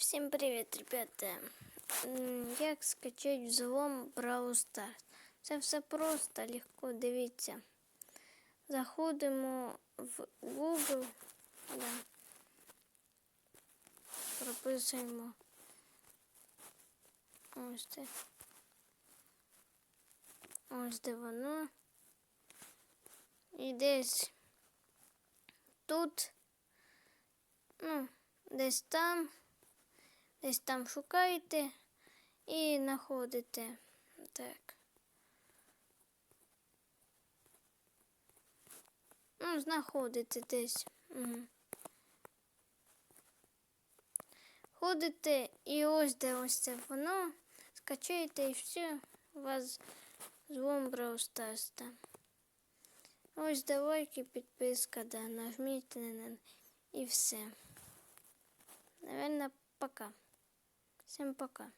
Всім привіт, ребята. Як скачати взлом Brawl Stars? Це все просто, легко, дивіться. Заходимо в Google, да. прописуємо ось це. Ось де воно. І десь тут, ну, десь там. Десь там шукаєте і знаходите. Так. Ну, знаходите десь. Угу. Ходите і ось де ось це воно. Скачаєте і все. У вас злом Brawl Ось лайки, підписка, да, нажміть на на- і все. Наверное, пока. Всем пока.